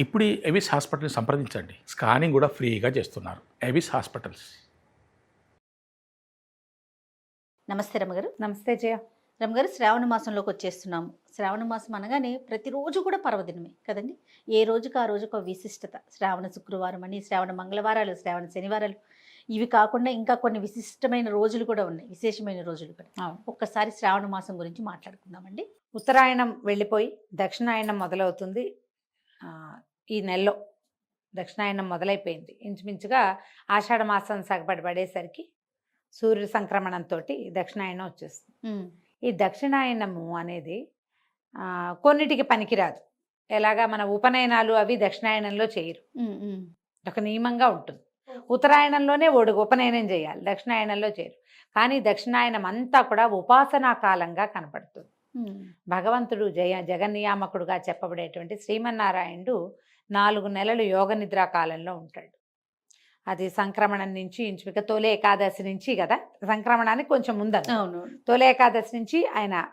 ఇప్పుడు ఎవిస్ హాస్పిటల్ని సంప్రదించండి. స్కానింగ్ కూడా ఫ్రీగా చేస్తున్నారు. ఎవిస్ హాస్పిటల్స్. నమస్తే రమ్మగారు నమస్తే జయ. రమ్మగారు శ్రావణ మాసంలోకి వచ్చేస్తున్నాము శ్రావణ మాసం అనగానే ప్రతిరోజు కూడా పర్వదినమే కదండి? ఏ రోజుకు ఆ రోజుకు ఒక విశిష్టత? శ్రావణ శుక్రవారం అని శ్రావణ మంగళవారాలు శ్రావణ శనివారాలు. ఇవి కాకుండా ఇంకా కొన్ని విశిష్టమైన రోజులు కూడా ఉన్నాయి. విశేషమైన రోజులు కూడా. ఒక్కసారి శ్రావణ మాసం గురించి మాట్లాడుకుందామండి. ఉత్తరాయణం వెళ్ళిపోయి దక్షిణాయనం మొదలవుతుంది. ఆ, ఈ నెలలో దక్షిణాయనం మొదలైపోయింది. ఇంచుమించుగా ఆషాఢ మాసం సగపడి పడేసరికి సూర్య సంక్రమణంతో దక్షిణాయనం వచ్చేస్తుంది. ఈ దక్షిణాయనము అనేది కొన్నిటికి పనికిరాదు. ఎలాగా మన ఉపనయనాలు అవి దక్షిణాయనంలో చేయరు. ఒక నియమంగా ఉంటుంది. ఉత్తరాయణంలోనే ఓడి ఉపనయనం చేయాలి. దక్షిణాయనంలో చేయరు. కానీ దక్షిణాయనం అంతా కూడా ఉపాసనా కాలంగా కనపడుతుంది. భగవంతుడు జయ జగన్నియామకుడుగా చెప్పబడేటువంటి శ్రీమన్నారాయణుడు నాలుగు నెలలు యోగ నిద్రా కాలంలో ఉంటాడు. అది సంక్రమణం నుంచి ఇంచుమిక తొలి ఏకాదశి నుంచి కదా సంక్రమణానికి కొంచెం ముందు అవును తొలి ఏకాదశి నుంచి ఆయన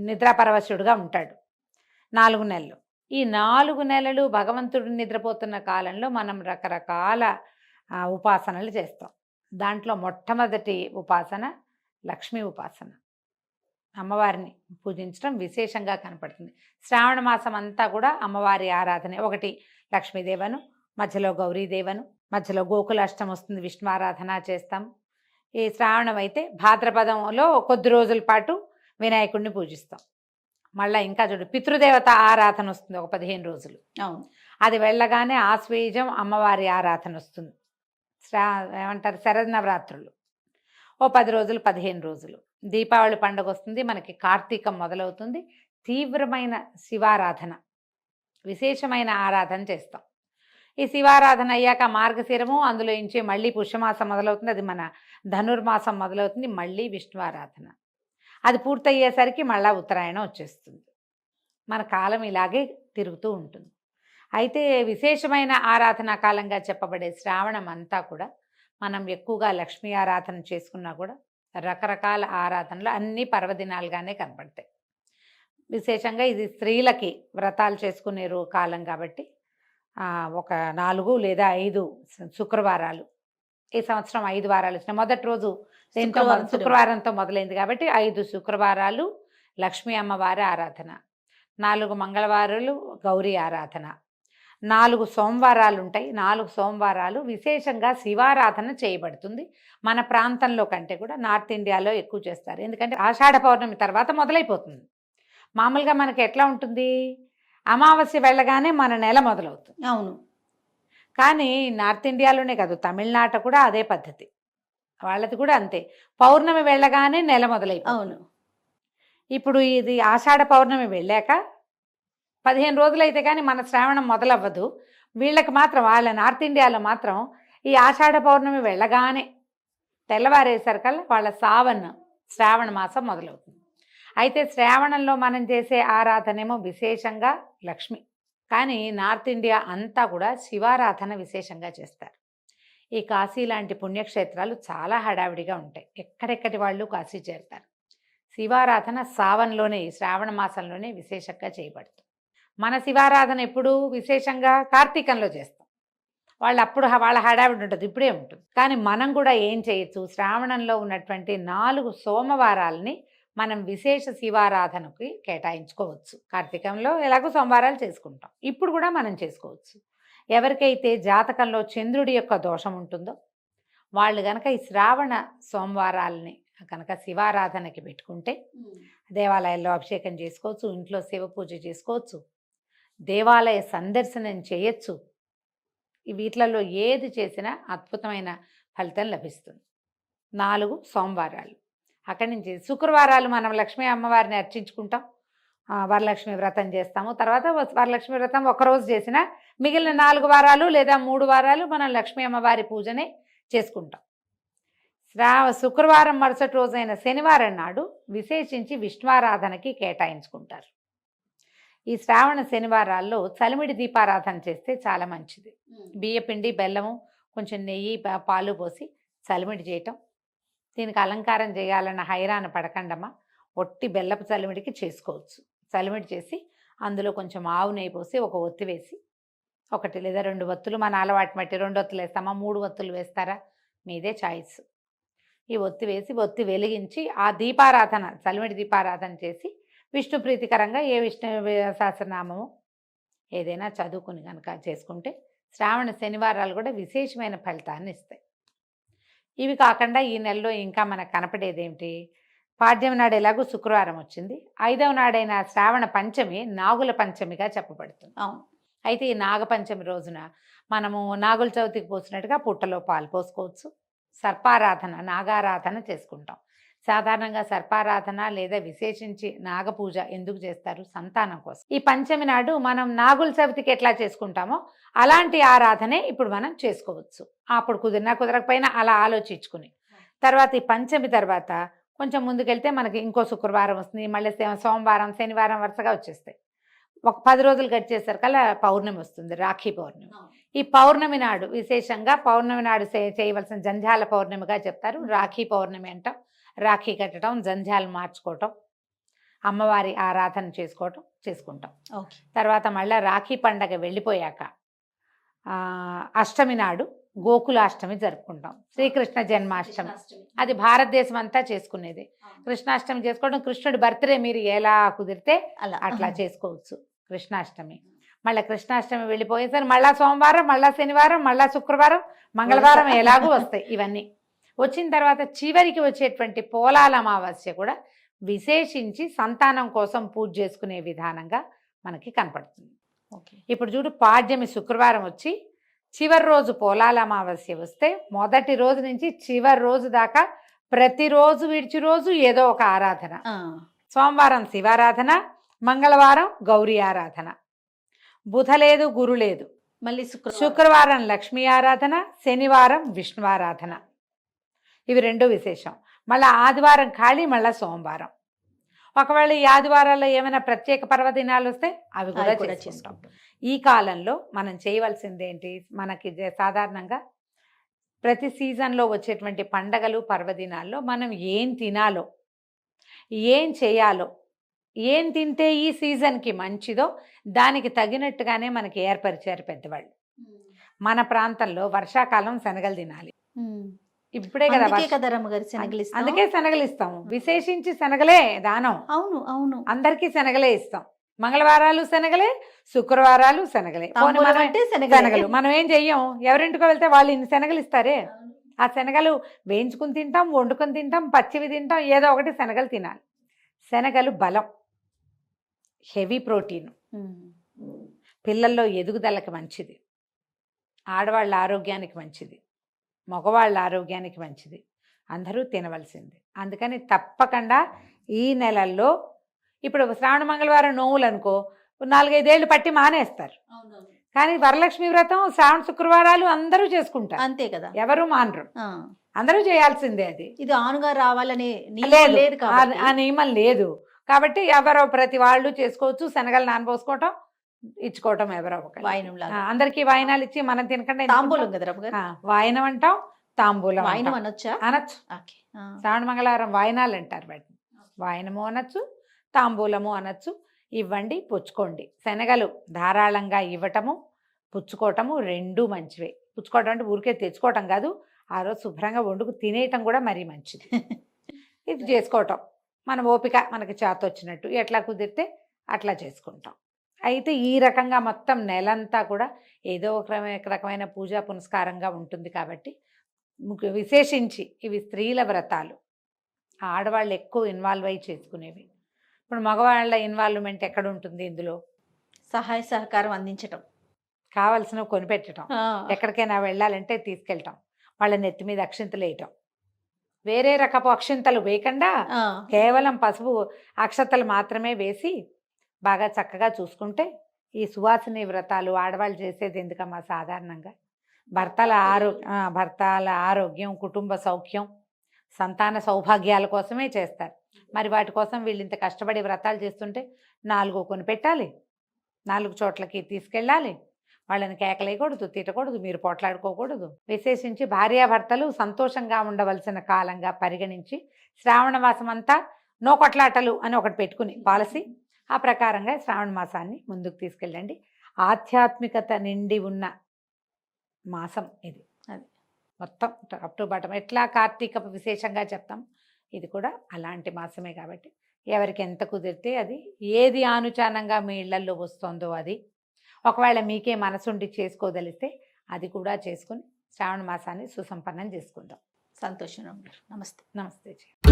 నిద్రాపరవశుడుగా ఉంటాడు. నాలుగు నెలలు. ఈ నాలుగు నెలలు భగవంతుడు నిద్రపోతున్న కాలంలో మనం రకరకాల ఉపాసనలు చేస్తాం. దాంట్లో మొట్టమొదటి ఉపాసన లక్ష్మీ ఉపాసన. అమ్మవారిని పూజించడం విశేషంగా కనపడుతుంది. శ్రావణ మాసం అంతా కూడా అమ్మవారి ఆరాధనే. ఒకటి లక్ష్మీదేవను మధ్యలో గౌరీదేవను మధ్యలో గోకులాష్టం వస్తుంది విష్ణు ఆరాధన చేస్తాం. ఈ శ్రావణం అయితే భాద్రపదంలో కొద్ది రోజుల పాటు వినాయకుడిని పూజిస్తాం. మళ్ళీ ఇంకా చూడు పితృదేవత ఆరాధన వస్తుంది ఒక పదిహేను రోజులు. అవును. అది వెళ్ళగానే ఆశ్వేజం అమ్మవారి ఆరాధన వస్తుంది. శ్రా ఏమంటారు శరన్నవరాత్రులు ఓ పది రోజులు పదిహేను రోజులు. దీపావళి పండుగ వస్తుంది మనకి కార్తీకం మొదలవుతుంది. తీవ్రమైన శివారాధన విశేషమైన ఆరాధన చేస్తాం. ఈ శివారాధన అయ్యాక మార్గశిరము అందులో ఇంచి మళ్ళీ పుష్యమాసం మొదలవుతుంది. అది మన ధనుర్మాసం మొదలవుతుంది. మళ్ళీ విష్ణువారాధన. అది పూర్తయ్యేసరికి మళ్ళీ ఉత్తరాయణం వచ్చేస్తుంది. మన కాలం ఇలాగే తిరుగుతూ ఉంటుంది. అయితే విశేషమైన ఆరాధనా కాలంగా చెప్పబడే శ్రావణం అంతా కూడా మనం ఎక్కువగా లక్ష్మీ ఆరాధన చేసుకున్నా కూడా రకరకాల ఆరాధనలు అన్నీ పర్వదినాలుగానే కనపడతాయి. విశేషంగా ఇది స్త్రీలకి వ్రతాలు చేసుకునే రో కాలం కాబట్టి ఒక నాలుగు లేదా ఐదు శుక్రవారాలు. ఈ సంవత్సరం ఐదు వారాలు వచ్చినాయి. మొదటి రోజు దేంతో శుక్రవారంతో మొదలైంది కాబట్టి ఐదు శుక్రవారాలు లక్ష్మీ అమ్మవారి ఆరాధన. నాలుగు మంగళవారాలు గౌరీ ఆరాధన. నాలుగు సోమవారాలు ఉంటాయి నాలుగు సోమవారాలు విశేషంగా శివారాధన చేయబడుతుంది. మన ప్రాంతంలో కంటే కూడా నార్త్ ఇండియాలో ఎక్కువ చేస్తారు. ఎందుకంటే ఆషాఢ పౌర్ణమి తర్వాత మొదలైపోతుంది. మామూలుగా మనకి ఎట్లా ఉంటుంది? అమావాస్య వెళ్ళగానే మన నెల మొదలవుతుంది. అవును. కానీ నార్త్ ఇండియాలోనే కాదు తమిళనాట కూడా అదే పద్ధతి. వాళ్ళది కూడా అంతే. పౌర్ణమి వెళ్ళగానే నెల మొదలైపోతుంది. అవును. ఇప్పుడు ఇది ఆషాఢ పౌర్ణమి వెళ్ళాక పదిహేను రోజులైతే కానీ మన శ్రావణం మొదలవ్వదు. వీళ్ళకి మాత్రం వాళ్ళ నార్త్ ఇండియాలో మాత్రం ఈ ఆషాఢ పౌర్ణమి వెళ్ళగానే తెల్లవారేసరికల్లా వాళ్ళ సావన్ శ్రావణ మాసం మొదలవుతుంది. అయితే శ్రావణంలో మనం చేసే ఆరాధనేమో విశేషంగా లక్ష్మి. కానీ నార్త్ ఇండియా అంతా కూడా శివారాధన విశేషంగా చేస్తారు. ఈ కాశీ లాంటి పుణ్యక్షేత్రాలు చాలా హడావిడిగా ఉంటాయి. ఎక్కడెక్కడి వాళ్ళు కాశీ చేరుతారు. శివారాధన సావన్లోనే ఈ శ్రావణ మాసంలోనే విశేషంగా చేయబడుతుంది. మన శివారాధన ఎప్పుడు విశేషంగా కార్తీకంలో చేస్తాం. వాళ్ళు అప్పుడు వాళ్ళ హడావిడి ఉంటుంది ఇప్పుడే ఉంటుంది. కానీ మనం కూడా ఏం చేయొచ్చు? శ్రావణంలో ఉన్నటువంటి నాలుగు సోమవారాలని మనం విశేష శివారాధనకి కేటాయించుకోవచ్చు. కార్తీకంలో ఎలాగో సోమవారాలు చేసుకుంటాం. ఇప్పుడు కూడా మనం చేసుకోవచ్చు. ఎవరికైతే జాతకంలో చంద్రుడి యొక్క దోషం ఉంటుందో వాళ్ళు గనక ఈ శ్రావణ సోమవారాలని కనుక శివారాధనకి పెట్టుకుంటే దేవాలయాల్లో అభిషేకం చేసుకోవచ్చు ఇంట్లో శివ పూజ చేసుకోవచ్చు దేవాలయ సందర్శనం చేయొచ్చు. వీటిలలో ఏది చేసినా అద్భుతమైన ఫలితం లభిస్తుంది. నాలుగు సోమవారాలు. అక్కడి నుంచి శుక్రవారాలు మనం లక్ష్మీ అమ్మవారిని అర్చించుకుంటాం. వరలక్ష్మి వ్రతం చేస్తాము. తర్వాత వరలక్ష్మి వ్రతం ఒకరోజు చేసిన మిగిలిన నాలుగు వారాలు లేదా మూడు వారాలు మనం లక్ష్మీ అమ్మవారి పూజనే చేసుకుంటాం. శ్రావ శుక్రవారం మరుసటి రోజైన శనివారం నాడు విశేషించి విష్ణువారాధనకి కేటాయించుకుంటారు. ఈ శ్రావణ శనివారాల్లో చలిమిడి దీపారాధన చేస్తే చాలా మంచిది. బియ్యపిండి బెల్లము కొంచెం నెయ్యి పాలు పోసి చలిమిడి చేయటం. దీనికి అలంకారం చేయాలన్న హైరాణ పడకండమ్మా. ఒట్టి బెల్లపు చలిమిడికి చేసుకోవచ్చు. చలిమిడి చేసి అందులో కొంచెం ఆవు నెయ్యి పోసి ఒక ఒత్తి వేసి ఒకటి లేదా రెండు ఒత్తులు మన అలవాటు బట్టి రెండు ఒత్తులు వేస్తామా మూడు ఒత్తులు వేస్తారా? మీదే చాయిస్ ఈ ఒత్తి వేసి ఒత్తి వెలిగించి ఆ దీపారాధన చలిమిడి దీపారాధన చేసి విష్ణు ప్రీతికరంగా ఏ విష్ణు సహస్రనామము ఏదైనా చదువుకుని కనుక చేసుకుంటే శ్రావణ శనివారాలు కూడా విశేషమైన ఫలితాన్ని ఇస్తాయి. ఇవి కాకుండా ఈ నెలలో ఇంకా మనకు కనపడేది ఏమిటి? పాడ్యం నాడు ఎలాగో శుక్రవారం వచ్చింది. ఐదవ నాడైన శ్రావణ పంచమి నాగుల పంచమిగా చెప్పబడుతుంది. అవును. అయితే ఈ నాగపంచమి రోజున మనము నాగుల చవితికి పోసినట్టుగా పుట్టలో పాలు పోసుకోవచ్చు. సర్పారాధన నాగారాధన చేసుకుంటాం. సాధారణంగా సర్పారాధన లేదా విశేషించి నాగపూజ ఎందుకు చేస్తారు? సంతానం కోసం. ఈ పంచమి నాడు మనం నాగుల చవితికి ఎట్లా చేసుకుంటామో అలాంటి ఆరాధనే ఇప్పుడు మనం చేసుకోవచ్చు. అప్పుడు కుదిరినా కుదరకపోయినా అలా ఆలోచించుకుని. తర్వాత ఈ పంచమి తర్వాత కొంచెం ముందుకెళ్తే మనకి ఇంకో శుక్రవారం వస్తుంది మళ్ళీ సోమవారం శనివారం వరుసగా వచ్చేస్తాయి. ఒక పది రోజులు గడిచేసరికల్లా పౌర్ణమి వస్తుంది రాఖీ పౌర్ణమి. ఈ పౌర్ణమి నాడు విశేషంగా పౌర్ణమి నాడు చేయవలసిన జంధ్యాల పౌర్ణమిగా చెప్తారు రాఖీ పౌర్ణమి అంటాం. రాఖీ కట్టడం జంధ్యాలు మార్చుకోవటం అమ్మవారి ఆరాధన చేసుకోవటం చేసుకుంటాం. తర్వాత మళ్ళీ రాఖీ పండగ వెళ్ళిపోయాక అష్టమి నాడు గోకులాష్టమి జరుపుకుంటాం. శ్రీకృష్ణ జన్మాష్టమి. అది భారతదేశం అంతా చేసుకునేది. కృష్ణాష్టమి చేసుకోవడం కృష్ణుడి బర్త్డే మీరు ఎలా కుదిరితే అలా. అట్లా చేసుకోవచ్చు కృష్ణాష్టమి. మళ్ళీ కృష్ణాష్టమి వెళ్ళిపోయేసరి మళ్ళా సోమవారం మళ్ళా శనివారం మళ్ళా శుక్రవారం మంగళవారం ఎలాగూ వస్తాయి ఇవన్నీ. వచ్చిన తర్వాత చివరికి వచ్చేటువంటి పోలాల అమావాస్య కూడా విశేషించి సంతానం కోసం పూజ చేసుకునే విధానంగా మనకి కనపడుతుంది. ఓకే. ఇప్పుడు చూడు పాడ్యమి శుక్రవారం వచ్చి చివరి రోజు పోలాల అమావాస్య వస్తే మొదటి రోజు నుంచి చివరి రోజు దాకా ప్రతిరోజు విడిచి రోజు ఏదో ఒక ఆరాధన. సోమవారం శివారాధన మంగళవారం గౌరీ ఆరాధన. బుధ లేదు గురు లేదు. మళ్ళీ శుక్రవారం. శుక్రవారం లక్ష్మీ ఆరాధన శనివారం విష్ణు ఆరాధన. ఇవి రెండు విశేషం. మళ్ళీ ఆదివారం ఖాళీ మళ్ళీ సోమవారం. ఒకవేళ ఈ ఆదివారాల్లో ఏమైనా ప్రత్యేక పర్వదినాలు వస్తే అవి కూడా చేసుకుంటాం. ఈ కాలంలో మనం చేయవలసింది ఏంటి మనకి సాధారణంగా ప్రతి సీజన్లో వచ్చేటువంటి పండగలు పర్వదినాల్లో మనం ఏం తినాలో ఏం చేయాలో ఏం తింటే ఈ సీజన్కి మంచిదో దానికి తగినట్టుగానే మనకి ఏర్పరిచారు పెద్దవాళ్ళు. మన ప్రాంతంలో వర్షాకాలం శనగలు తినాలి. ఇప్పుడే కదా అందుకే వర్ష- కదా రమ్మగారు శనగలు ఇస్తాం. అందుకే శనగలు ఇస్తాము విశేషించి శనగలే దానం. అవును అవును. అందరికీ శనగలే ఇస్తాం. మంగళవారాలు శనగలే శుక్రవారాలు శనగలే. అంటే శనగలే. మనం ఏం చెయ్యం? ఎవరింటికో వెళ్తే వాళ్ళు ఇన్ని శనగలు ఇస్తారే? ఆ శనగలు వేయించుకుని తింటాం వండుకొని తింటాం పచ్చివి తింటాం ఏదో ఒకటి శనగలు తినాలి. శనగలు బలం. Heavy protein. పిల్లల్లో ఎదుగుదలకి మంచిది. ఆడవాళ్ళ ఆరోగ్యానికి మంచిది. మగవాళ్ళ ఆరోగ్యానికి మంచిది. అందరూ తినవలసింది. అందుకని తప్పకుండా ఈ నెలల్లో ఇప్పుడు శ్రావణ మంగళవారం నోవులు అనుకో నాలుగైదేళ్ళు పట్టి మానేస్తారు. కానీ వరలక్ష్మి వ్రతం శ్రావణ శుక్రవారాలు అందరూ చేసుకుంటారు. అంతే కదా. ఎవరు మానరు. అందరూ చేయాల్సిందే అది. ఇది ఆనుగా రావాలనే లేదు. ఆ నియమం లేదు. కాబట్టి ఎవరో ప్రతి వాళ్ళు చేసుకోవచ్చు శనగలు నానబోసుకోవటం ఇచ్చుకోవటం ఎవరో ఒకరు వాయినం లాగా అందరికి వాయినాలు ఇచ్చి మనం తినకుండా తాంబూలం? కదా వాయనం అంటాం తాంబూలం వాయినం. అనొచ్చా? అనొచ్చు. శ్రావణ మంగళవారం వాయనాలు అంటారు వాటిని. వాయనము అనొచ్చు తాంబూలము అనొచ్చు ఇవ్వండి పుచ్చుకోండి. శనగలు ధారాళంగా ఇవ్వటము పుచ్చుకోవటము రెండు మంచివే. పుచ్చుకోవటం అంటే ఊరికే తెచ్చుకోవటం కాదు ఆ రోజు శుభ్రంగా వండుకు తినేయటం కూడా మరీ మంచిది. ఇది చేసుకోవటం. మన ఓపిక మనకి చేత వచ్చినట్టు ఎట్లా కుదిరితే అట్లా చేసుకుంటాం. అయితే ఈ రకంగా మొత్తం నెలంతా కూడా ఏదో ఒక రకమైన- పూజా పునస్కారంగా ఉంటుంది కాబట్టి విశేషించి ఇవి స్త్రీల వ్రతాలు. ఆడవాళ్ళు ఎక్కువ ఇన్వాల్వ్ అయ్యి చేసుకునేవి. ఇప్పుడు మగవాళ్ళ ఇన్వాల్వ్మెంట్ ఎక్కడ ఉంటుంది ఇందులో? సహాయ సహకారం అందించటం. కావలసినవి కొనిపెట్టడం. ఎక్కడికైనా వెళ్ళాలంటే తీసుకెళ్ళటం వాళ్ళ నెత్తి మీద అక్షింతలు వేయటం. వేరే రకపు అక్షింతలు వేయకుండా. కేవలం పసుపు అక్షతలు మాత్రమే వేసి బాగా చక్కగా చూసుకుంటే ఈ సువాసిని వ్రతాలు ఆడవాళ్ళు చేసేది ఎందుకమ్మా సాధారణంగా? భర్తల ఆరో భర్తల ఆరోగ్యం కుటుంబ సౌఖ్యం సంతాన సౌభాగ్యాల కోసమే చేస్తారు. మరి వాటి కోసం వీళ్ళు ఇంత కష్టపడి వ్రతాలు చేస్తుంటే నాలుగు కొని పెట్టాలి. నాలుగు చోట్లకి తీసుకెళ్ళాలి. వాళ్ళని కేకలేయకూడదు తిట్టకూడదు మీరు పోట్లాడుకోకూడదు. విశేషించి భార్యాభర్తలు సంతోషంగా ఉండవలసిన కాలంగా పరిగణించి శ్రావణ మాసం అంతా నో కొట్లాటలు అని ఒకటి పెట్టుకుని పాలసీ ఆ ప్రకారంగా శ్రావణ మాసాన్ని ముందుకు తీసుకెళ్ళండి. ఆధ్యాత్మికత నిండి ఉన్న మాసం ఇది. అది. మొత్తం అప్ టు బాటం ఎట్లా కార్తీక విశేషంగా చెప్తాం? ఇది కూడా అలాంటి మాసమే కాబట్టి ఎవరికి ఎంత కుదిరితే అది ఏది ఆనుచానంగా మీ ఇళ్ళల్లో వస్తుందో అది ఒకవేళ మీకే మనసుండి చేసుకోదలిస్తే అది కూడా చేసుకుని శ్రావణ మాసాన్ని సుసంపన్నం చేసుకుందాం. సంతోషం. నమస్తే. నమస్తే జీ.